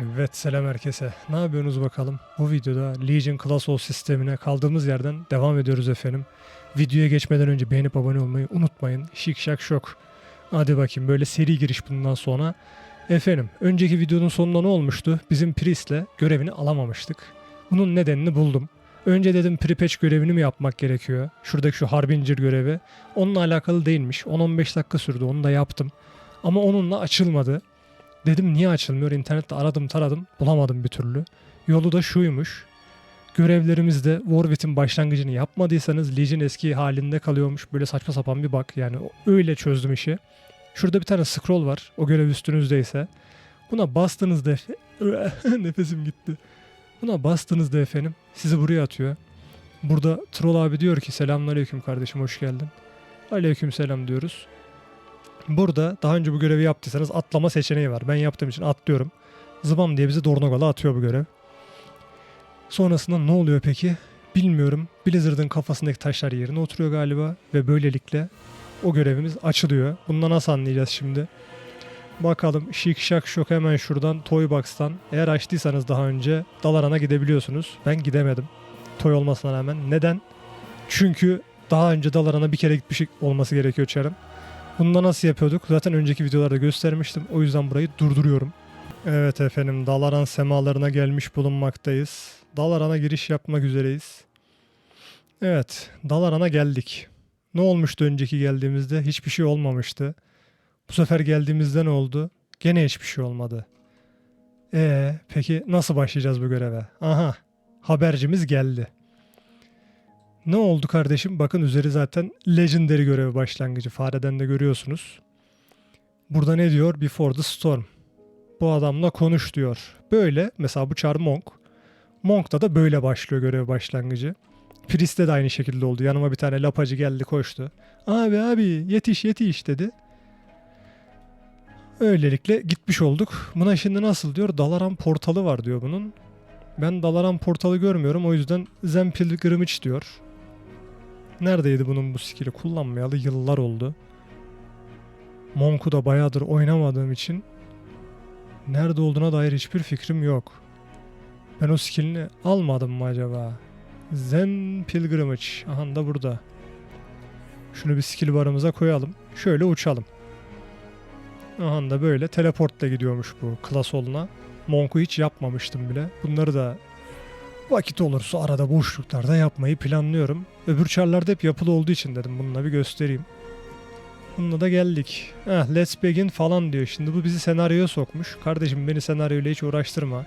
Evet selam herkese. Ne yapıyorsunuz bakalım? Bu videoda Legion Class All sistemine kaldığımız yerden devam ediyoruz efendim. Videoya geçmeden önce beğenip abone olmayı unutmayın. Şik şak şok. Hadi bakayım böyle seri giriş bundan sonra. Efendim önceki videonun sonunda ne olmuştu? Bizim Priest'le görevini alamamıştık. Bunun nedenini buldum. Önce dedim Pripatch görevini mi yapmak gerekiyor? Şuradaki şu Harbinger görevi. Onunla alakalı değilmiş. 10-15 dakika sürdü onu da yaptım. Ama onunla açılmadı. Dedim niye açılmıyor? İnternette aradım taradım bulamadım bir türlü. Yolu da şuymuş. Görevlerimizde Warwit'in başlangıcını yapmadıysanız Legion eski halinde kalıyormuş. Böyle saçma sapan bir bak yani öyle çözdüm işi. Şurada bir tane scroll var. O görev üstünüzdeyse. Buna bastığınızda efe- nefesim gitti. Buna bastığınızda efendim sizi buraya atıyor. Burada Troll abi diyor ki selamünaleyküm kardeşim hoş geldin. Aleyküm selam diyoruz. Burada daha önce bu görevi yaptıysanız atlama seçeneği var. Ben yaptığım için atlıyorum. Zıbam diye bizi Dornogal'a atıyor bu görev. Sonrasında ne oluyor peki? Bilmiyorum. Blizzard'ın kafasındaki taşlar yerine oturuyor galiba ve böylelikle o görevimiz açılıyor. Bundan nasıl anlayacağız şimdi? Bakalım şik şak şok hemen şuradan Toybox'tan eğer açtıysanız daha önce Dalaran'a gidebiliyorsunuz. Ben gidemedim. Toy olmasına rağmen. Neden? Çünkü daha önce Dalaran'a bir kere gitmiş olması gerekiyor çarın. Bunu da nasıl yapıyorduk? Zaten önceki videolarda göstermiştim. O yüzden burayı durduruyorum. Evet efendim Dalaran semalarına gelmiş bulunmaktayız. Dalaran'a giriş yapmak üzereyiz. Evet Dalaran'a geldik. Ne olmuştu önceki geldiğimizde? Hiçbir şey olmamıştı. Bu sefer geldiğimizde ne oldu? Gene hiçbir şey olmadı. Ee, peki nasıl başlayacağız bu göreve? Aha habercimiz geldi. Ne oldu kardeşim? Bakın üzeri zaten Legendary görevi başlangıcı. Fareden de görüyorsunuz. Burada ne diyor? Before the Storm. Bu adamla konuş diyor. Böyle mesela bu çar Monk. Monk'ta da böyle başlıyor görev başlangıcı. Priest'te de aynı şekilde oldu. Yanıma bir tane lapacı geldi koştu. Abi abi yetiş yetiş dedi. Öylelikle gitmiş olduk. Buna şimdi nasıl diyor? Dalaran portalı var diyor bunun. Ben Dalaran portalı görmüyorum o yüzden Zen Pilgrimage diyor. Neredeydi bunun bu skill'i kullanmayalı yıllar oldu. Monk'u da bayağıdır oynamadığım için nerede olduğuna dair hiçbir fikrim yok. Ben o skill'ini almadım mı acaba? Zen Pilgrimage. Aha da burada. Şunu bir skill barımıza koyalım. Şöyle uçalım. Aha da böyle teleportla gidiyormuş bu Klasol'una. Monk'u hiç yapmamıştım bile. Bunları da vakit olursa arada boşluklarda yapmayı planlıyorum. Öbür çarlarda hep yapılı olduğu için dedim bununla bir göstereyim. Bununla da geldik. Heh, let's begin falan diyor. Şimdi bu bizi senaryoya sokmuş. Kardeşim beni senaryoyla hiç uğraştırma.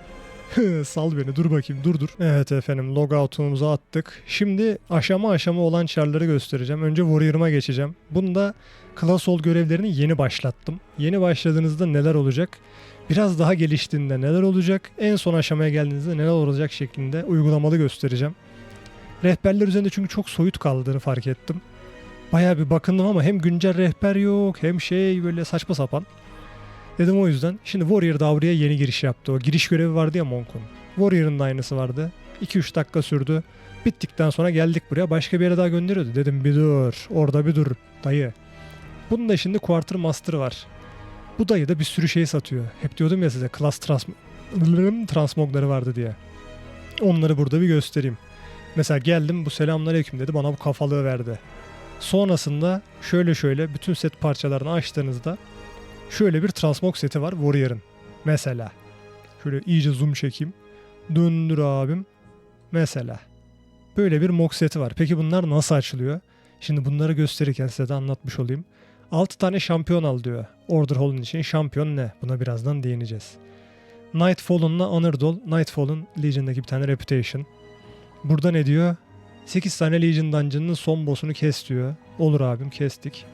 Sal beni dur bakayım dur dur. Evet efendim logout'umuzu attık. Şimdi aşama aşama olan çarları göstereceğim. Önce Warrior'ıma geçeceğim. Bunda Class All görevlerini yeni başlattım. Yeni başladığınızda neler olacak? Biraz daha geliştiğinde neler olacak? En son aşamaya geldiğinizde neler olacak şeklinde uygulamalı göstereceğim. Rehberler üzerinde çünkü çok soyut kaldığını fark ettim. Bayağı bir bakındım ama hem güncel rehber yok hem şey böyle saçma sapan. Dedim o yüzden. Şimdi Warrior da buraya yeni giriş yaptı. O giriş görevi vardı ya Monk'un. Warrior'ın da aynısı vardı. 2-3 dakika sürdü. Bittikten sonra geldik buraya. Başka bir yere daha gönderiyordu. Dedim bir dur. Orada bir dur dayı. Bunun da şimdi Quarter Master var. Bu dayı da bir sürü şey satıyor. Hep diyordum ya size Class trans transmogları vardı diye. Onları burada bir göstereyim. Mesela geldim bu selamünaleyküm dedi bana bu kafalığı verdi. Sonrasında şöyle şöyle bütün set parçalarını açtığınızda şöyle bir transmog seti var Warrior'ın. Mesela. Şöyle iyice zoom çekeyim. Döndür abim. Mesela. Böyle bir mog seti var. Peki bunlar nasıl açılıyor? Şimdi bunları gösterirken size de anlatmış olayım. 6 tane şampiyon al diyor. Order Hall'un için şampiyon ne? Buna birazdan değineceğiz. Nightfall'unla Honored Hall. Nightfall'un Legion'daki bir tane Reputation. Burada ne diyor? 8 tane Legion Dungeon'ın son boss'unu kes diyor. Olur abim kestik.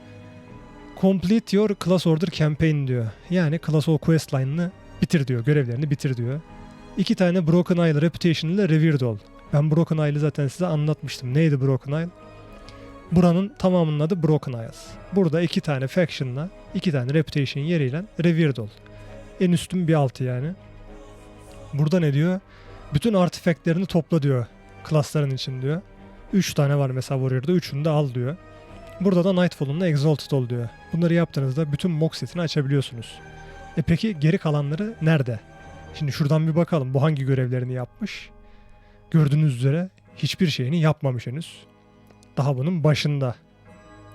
Complete your class order campaign diyor. Yani class all quest line'ını bitir diyor. Görevlerini bitir diyor. İki tane Broken Isle Reputation ile Revered ol. Ben Broken Isle'ı zaten size anlatmıştım. Neydi Broken Isle? Buranın tamamının adı Broken Isles. Burada iki tane faction'la, iki tane reputation yeriyle revered ol. En üstün bir altı yani. Burada ne diyor? Bütün artifactlerini topla diyor. Klasların için diyor. Üç tane var mesela Warrior'da. Üçünü de al diyor. Burada da Nightfall'unla Exalted ol diyor. Bunları yaptığınızda bütün mock setini açabiliyorsunuz. E peki geri kalanları nerede? Şimdi şuradan bir bakalım bu hangi görevlerini yapmış. Gördüğünüz üzere hiçbir şeyini yapmamış henüz. Daha bunun başında.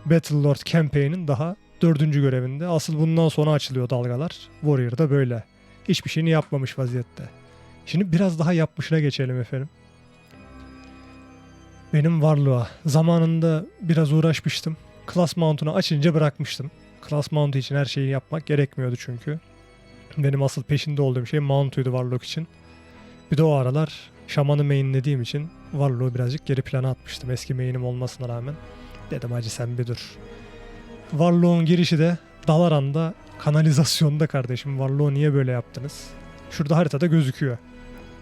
Battlelord Campaign'in daha dördüncü görevinde. Asıl bundan sonra açılıyor dalgalar. Warrior'da böyle. Hiçbir şeyini yapmamış vaziyette. Şimdi biraz daha yapmışına geçelim efendim. Benim varlığa zamanında biraz uğraşmıştım. Class Mount'unu açınca bırakmıştım. Class Mount için her şeyi yapmak gerekmiyordu çünkü. Benim asıl peşinde olduğum şey Mount'uydu Warlock için. Bir de o aralar Şaman'ı mainlediğim için Warlock'u birazcık geri plana atmıştım eski main'im olmasına rağmen. Dedim hacı sen bir dur. Warlock'un girişi de Dalaran'da kanalizasyonda kardeşim. Warlock'u niye böyle yaptınız? Şurada haritada gözüküyor.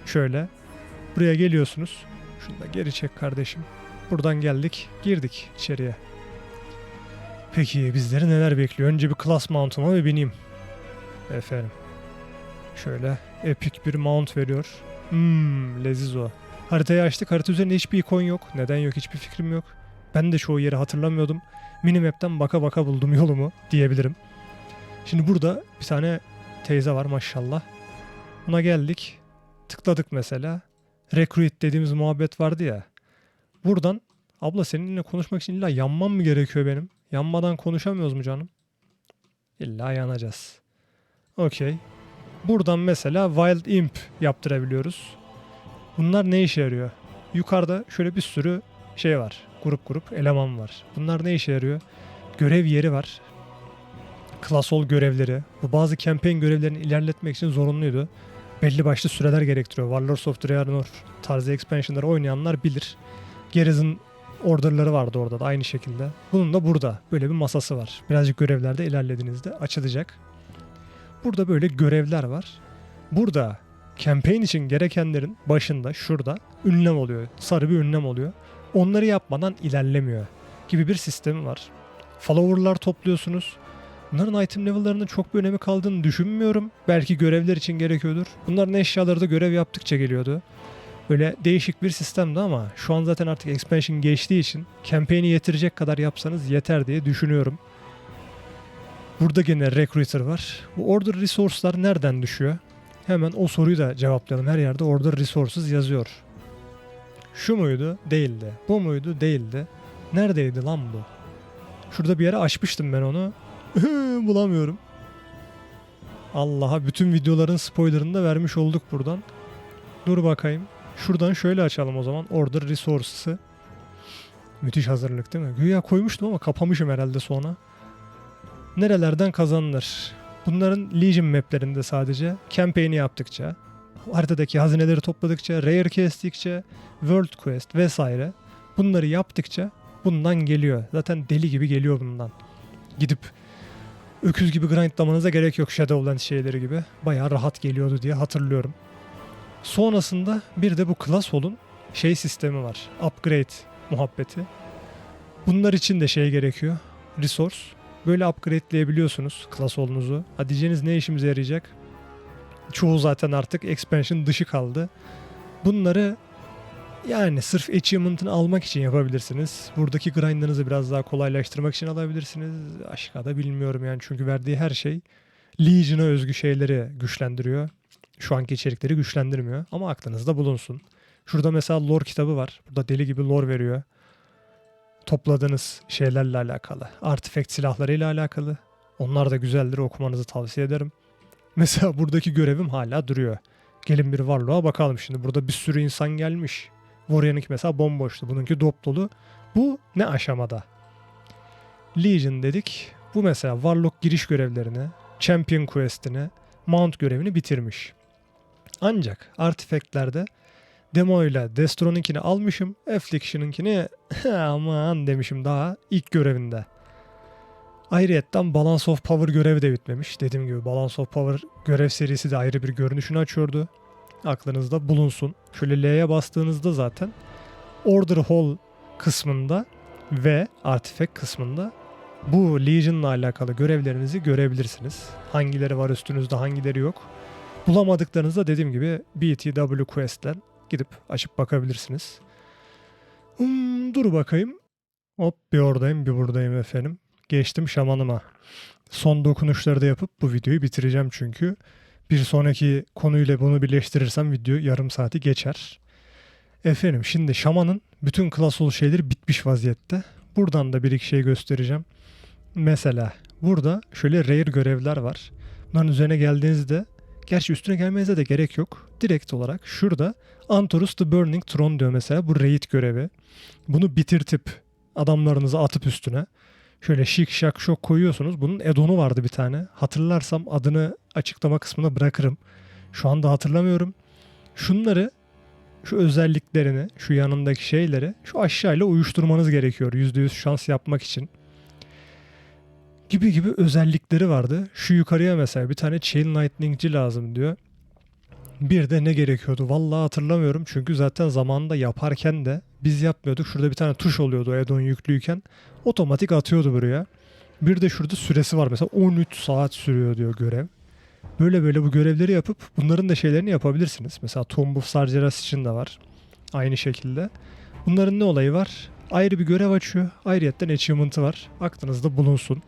Şöyle. Buraya geliyorsunuz. Şunu da geri çek kardeşim. Buradan geldik. Girdik içeriye. Peki bizleri neler bekliyor? Önce bir class mount'uma bir bineyim. Efendim. Şöyle epic bir mount veriyor. Hmm, leziz o. Haritayı açtık. Harita üzerinde hiçbir ikon yok. Neden yok hiçbir fikrim yok. Ben de çoğu yeri hatırlamıyordum. Minimap'ten baka baka buldum yolumu diyebilirim. Şimdi burada bir tane teyze var maşallah. Buna geldik. Tıkladık mesela. Recruit dediğimiz muhabbet vardı ya. Buradan abla seninle konuşmak için illa yanmam mı gerekiyor benim? Yanmadan konuşamıyoruz mu canım? İlla yanacağız. Okey. Buradan mesela Wild Imp yaptırabiliyoruz. Bunlar ne işe yarıyor? Yukarıda şöyle bir sürü şey var. Grup grup eleman var. Bunlar ne işe yarıyor? Görev yeri var. Klasol görevleri. Bu bazı campaign görevlerini ilerletmek için zorunluydu. Belli başlı süreler gerektiriyor. Warlords of Draenor tarzı expansionları oynayanlar bilir. Garrison orderları vardı orada da aynı şekilde. Bunun da burada böyle bir masası var. Birazcık görevlerde ilerlediğinizde açılacak. Burada böyle görevler var. Burada campaign için gerekenlerin başında şurada ünlem oluyor. Sarı bir ünlem oluyor. Onları yapmadan ilerlemiyor gibi bir sistemi var. Follower'lar topluyorsunuz. Bunların item level'larının çok bir önemi kaldığını düşünmüyorum. Belki görevler için gerekiyordur. Bunların eşyaları da görev yaptıkça geliyordu. Böyle değişik bir sistemdi ama şu an zaten artık expansion geçtiği için campaign'i yetirecek kadar yapsanız yeter diye düşünüyorum. Burada gene recruiter var. Bu order resource'lar nereden düşüyor? Hemen o soruyu da cevaplayalım. Her yerde order resources yazıyor. Şu muydu? Değildi. Bu muydu? Değildi. Neredeydi lan bu? Şurada bir yere açmıştım ben onu. Bulamıyorum. Allah'a bütün videoların spoilerını da vermiş olduk buradan. Dur bakayım. Şuradan şöyle açalım o zaman. Order Resources'ı. Müthiş hazırlık değil mi? Güya koymuştum ama kapamışım herhalde sonra. Nerelerden kazanılır? Bunların Legion maplerinde sadece campaign'i yaptıkça, haritadaki hazineleri topladıkça, rare kestikçe, world quest vesaire bunları yaptıkça bundan geliyor. Zaten deli gibi geliyor bundan. Gidip öküz gibi grindlamanıza gerek yok Shadowlands şeyleri gibi. Bayağı rahat geliyordu diye hatırlıyorum. Sonrasında bir de bu Classhol'un şey sistemi var. Upgrade muhabbeti. Bunlar için de şey gerekiyor. Resource. Böyle upgrade'leyebiliyorsunuz Classhol'unuzu. Ha diyeceğiniz ne işimize yarayacak? Çoğu zaten artık expansion dışı kaldı. Bunları yani sırf achievement'ını almak için yapabilirsiniz. Buradaki grind'ınızı biraz daha kolaylaştırmak için alabilirsiniz. Aşka da bilmiyorum yani çünkü verdiği her şey Legion'a özgü şeyleri güçlendiriyor. Şu anki içerikleri güçlendirmiyor ama aklınızda bulunsun. Şurada mesela lore kitabı var. Burada deli gibi lore veriyor. Topladığınız şeylerle alakalı. Artifact silahlarıyla alakalı. Onlar da güzeldir okumanızı tavsiye ederim. Mesela buradaki görevim hala duruyor. Gelin bir varlığa bakalım şimdi. Burada bir sürü insan gelmiş. Warrior'ınki mesela bomboştu. Bununki dop dolu. Bu ne aşamada? Legion dedik. Bu mesela Warlock giriş görevlerini, Champion Quest'ini, Mount görevini bitirmiş. Ancak artifactlerde demo ile Destro'nunkini almışım. Affliction'ınkini aman demişim daha ilk görevinde. Ayrıyetten Balance of Power görevi de bitmemiş. Dediğim gibi Balance of Power görev serisi de ayrı bir görünüşünü açıyordu. Aklınızda bulunsun. Şöyle L'ye bastığınızda zaten Order Hall kısmında ve Artifact kısmında bu Legion'la alakalı görevlerinizi görebilirsiniz. Hangileri var üstünüzde hangileri yok. Bulamadıklarınızda dediğim gibi BTW Quest'ten gidip açıp bakabilirsiniz. Hmm, dur bakayım. Hop bir oradayım bir buradayım efendim. Geçtim şamanıma. Son dokunuşları da yapıp bu videoyu bitireceğim çünkü. Bir sonraki konuyla bunu birleştirirsem video yarım saati geçer. Efendim şimdi şamanın bütün klasol şeyleri bitmiş vaziyette. Buradan da bir iki şey göstereceğim. Mesela burada şöyle rare görevler var. Bunların üzerine geldiğinizde gerçi üstüne gelmenize de gerek yok. Direkt olarak şurada Antorus the Burning Throne diyor mesela bu raid görevi. Bunu bitirtip adamlarınızı atıp üstüne şöyle şık şak şok koyuyorsunuz. Bunun edonu vardı bir tane. Hatırlarsam adını açıklama kısmına bırakırım. Şu anda hatırlamıyorum. Şunları şu özelliklerini, şu yanındaki şeyleri şu aşağıyla uyuşturmanız gerekiyor %100 şans yapmak için. Gibi gibi özellikleri vardı. Şu yukarıya mesela bir tane Chain Lightning'ci lazım diyor. Bir de ne gerekiyordu? Vallahi hatırlamıyorum. Çünkü zaten zamanında yaparken de biz yapmıyorduk. Şurada bir tane tuş oluyordu Edon yüklüyken. Otomatik atıyordu buraya. Bir de şurada süresi var mesela 13 saat sürüyor diyor görev. Böyle böyle bu görevleri yapıp bunların da şeylerini yapabilirsiniz. Mesela Tomb of Sargeras için de var. Aynı şekilde. Bunların ne olayı var? Ayrı bir görev açıyor. Ayrıyetten achievement'ı var. Aklınızda bulunsun.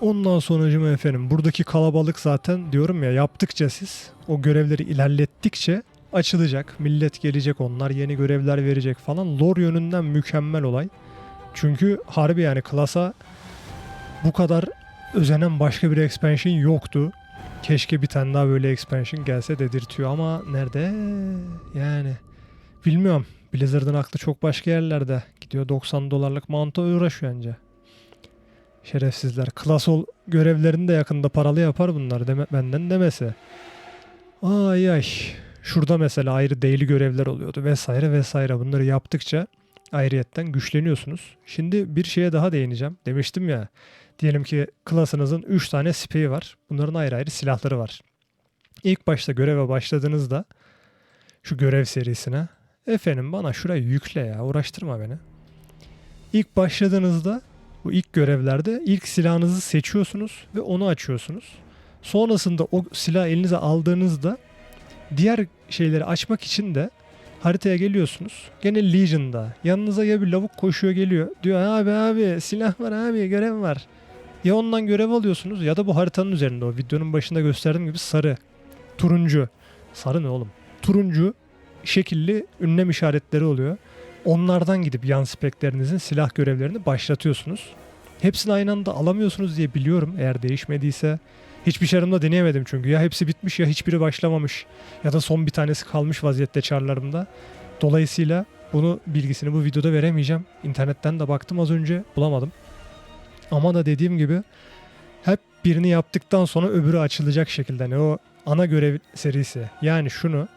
Ondan sonracıma efendim buradaki kalabalık zaten diyorum ya yaptıkça siz o görevleri ilerlettikçe açılacak. Millet gelecek onlar yeni görevler verecek falan. Lore yönünden mükemmel olay. Çünkü harbi yani klasa bu kadar özenen başka bir expansion yoktu. Keşke bir tane daha böyle expansion gelse dedirtiyor ama nerede? Yani bilmiyorum. Blizzard'ın aklı çok başka yerlerde. Gidiyor 90 dolarlık manto uğraşıyor anca. Şerefsizler. Klasol görevlerini de yakında paralı yapar bunlar deme, benden demesi. Ay ay. Şurada mesela ayrı daily görevler oluyordu vesaire vesaire. Bunları yaptıkça ayrıyetten güçleniyorsunuz. Şimdi bir şeye daha değineceğim. Demiştim ya. Diyelim ki klasınızın 3 tane speyi var. Bunların ayrı ayrı silahları var. İlk başta göreve başladığınızda şu görev serisine efendim bana şurayı yükle ya uğraştırma beni. İlk başladığınızda bu ilk görevlerde ilk silahınızı seçiyorsunuz ve onu açıyorsunuz. Sonrasında o silah elinize aldığınızda diğer şeyleri açmak için de haritaya geliyorsunuz. Gene Legion'da yanınıza ya bir lavuk koşuyor geliyor. Diyor abi abi silah var abi görev var. Ya ondan görev alıyorsunuz ya da bu haritanın üzerinde o videonun başında gösterdiğim gibi sarı, turuncu. Sarı ne oğlum? Turuncu şekilli ünlem işaretleri oluyor. Onlardan gidip yan speklerinizin silah görevlerini başlatıyorsunuz. Hepsini aynı anda alamıyorsunuz diye biliyorum eğer değişmediyse. Hiçbir şarımda deneyemedim çünkü. Ya hepsi bitmiş ya hiçbiri başlamamış. Ya da son bir tanesi kalmış vaziyette çarlarımda. Dolayısıyla bunu bilgisini bu videoda veremeyeceğim. İnternetten de baktım az önce bulamadım. Ama da dediğim gibi hep birini yaptıktan sonra öbürü açılacak şekilde. Ne o ana görev serisi. Yani şunu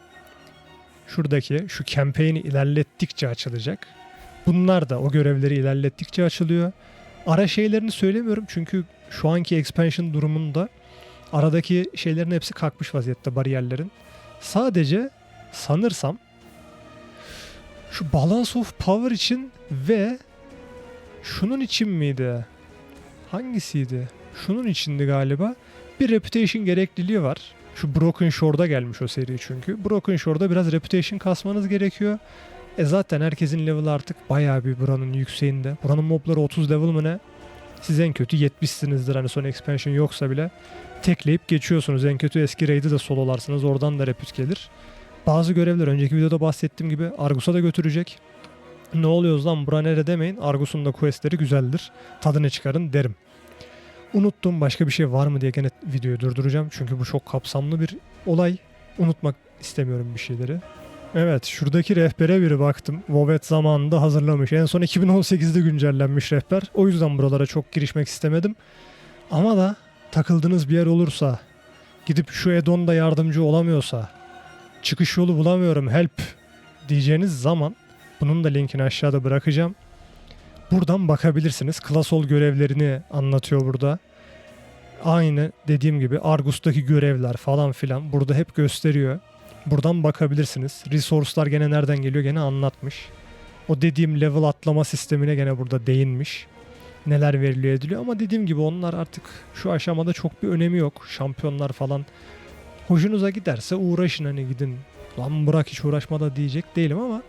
şuradaki şu campaign'i ilerlettikçe açılacak. Bunlar da o görevleri ilerlettikçe açılıyor. Ara şeylerini söylemiyorum çünkü şu anki expansion durumunda aradaki şeylerin hepsi kalkmış vaziyette bariyerlerin. Sadece sanırsam şu Balance of Power için ve şunun için miydi? Hangisiydi? Şunun içindi galiba. Bir reputation gerekliliği var. Şu Broken Shore'da gelmiş o seri çünkü. Broken Shore'da biraz reputation kasmanız gerekiyor. E zaten herkesin level artık bayağı bir buranın yükseğinde. Buranın mobları 30 level mı ne? Siz en kötü 70'sinizdir hani son expansion yoksa bile. Tekleyip geçiyorsunuz. En kötü eski raid'i de sololarsınız. Oradan da reput gelir. Bazı görevler önceki videoda bahsettiğim gibi Argus'a da götürecek. Ne oluyoruz lan bura nere demeyin. Argus'un da questleri güzeldir. Tadını çıkarın derim. Unuttum başka bir şey var mı diye gene videoyu durduracağım. Çünkü bu çok kapsamlı bir olay. Unutmak istemiyorum bir şeyleri. Evet şuradaki rehbere bir baktım. Vovet zamanında hazırlamış. En son 2018'de güncellenmiş rehber. O yüzden buralara çok girişmek istemedim. Ama da takıldığınız bir yer olursa, gidip şu Edon'da yardımcı olamıyorsa, çıkış yolu bulamıyorum help diyeceğiniz zaman bunun da linkini aşağıda bırakacağım. Buradan bakabilirsiniz. Klasol görevlerini anlatıyor burada. Aynı dediğim gibi Argus'taki görevler falan filan burada hep gösteriyor. Buradan bakabilirsiniz. Resource'lar gene nereden geliyor gene anlatmış. O dediğim level atlama sistemine gene burada değinmiş. Neler veriliyor ediliyor ama dediğim gibi onlar artık şu aşamada çok bir önemi yok. Şampiyonlar falan hoşunuza giderse uğraşın hani gidin. Lan bırak hiç uğraşma da diyecek değilim ama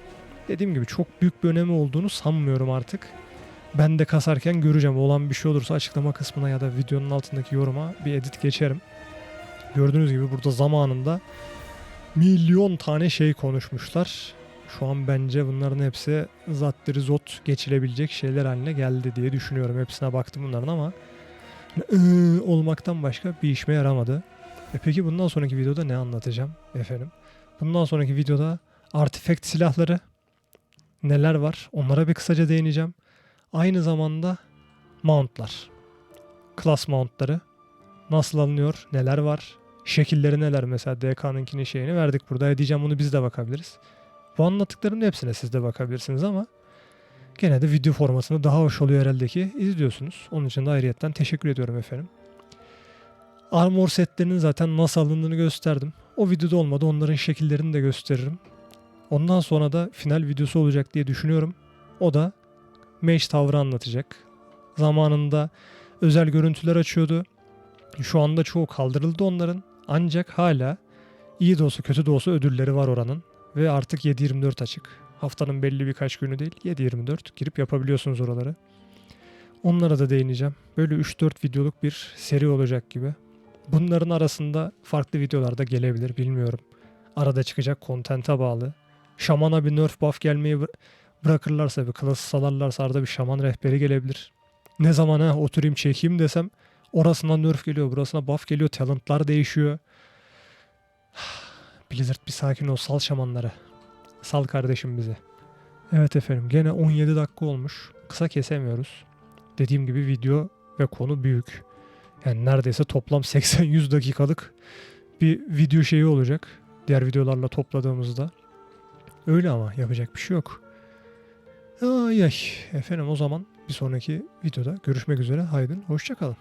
dediğim gibi çok büyük bir önemi olduğunu sanmıyorum artık. Ben de kasarken göreceğim. Olan bir şey olursa açıklama kısmına ya da videonun altındaki yoruma bir edit geçerim. Gördüğünüz gibi burada zamanında milyon tane şey konuşmuşlar. Şu an bence bunların hepsi zattiri zot geçilebilecek şeyler haline geldi diye düşünüyorum. Hepsine baktım bunların ama olmaktan başka bir işime yaramadı. E peki bundan sonraki videoda ne anlatacağım efendim? Bundan sonraki videoda artifact silahları neler var onlara bir kısaca değineceğim. Aynı zamanda mountlar. Class mountları nasıl alınıyor, neler var, şekilleri neler mesela DK'nınkinin şeyini verdik burada. Diyeceğim bunu biz de bakabiliriz. Bu anlattıklarımın hepsine siz de bakabilirsiniz ama gene de video formatında daha hoş oluyor herhalde ki izliyorsunuz. Onun için de ayrıyetten teşekkür ediyorum efendim. Armor setlerinin zaten nasıl alındığını gösterdim. O videoda olmadı onların şekillerini de gösteririm. Ondan sonra da final videosu olacak diye düşünüyorum. O da Mage Tower'ı anlatacak. Zamanında özel görüntüler açıyordu. Şu anda çoğu kaldırıldı onların. Ancak hala iyi de olsa kötü de olsa ödülleri var oranın. Ve artık 7-24 açık. Haftanın belli birkaç günü değil 7-24 girip yapabiliyorsunuz oraları. Onlara da değineceğim. Böyle 3-4 videoluk bir seri olacak gibi. Bunların arasında farklı videolar da gelebilir bilmiyorum. Arada çıkacak kontente bağlı. Şamana bir nerf buff gelmeyi bırakırlarsa bir klası salarlarsa arada bir şaman rehberi gelebilir. Ne zaman ha oturayım çekeyim desem orasına nerf geliyor burasına buff geliyor talentlar değişiyor. Blizzard bir sakin ol sal şamanları. Sal kardeşim bizi. Evet efendim gene 17 dakika olmuş. Kısa kesemiyoruz. Dediğim gibi video ve konu büyük. Yani neredeyse toplam 80-100 dakikalık bir video şeyi olacak. Diğer videolarla topladığımızda. Öyle ama yapacak bir şey yok. Ay ay. Efendim o zaman bir sonraki videoda görüşmek üzere. Haydın hoşçakalın.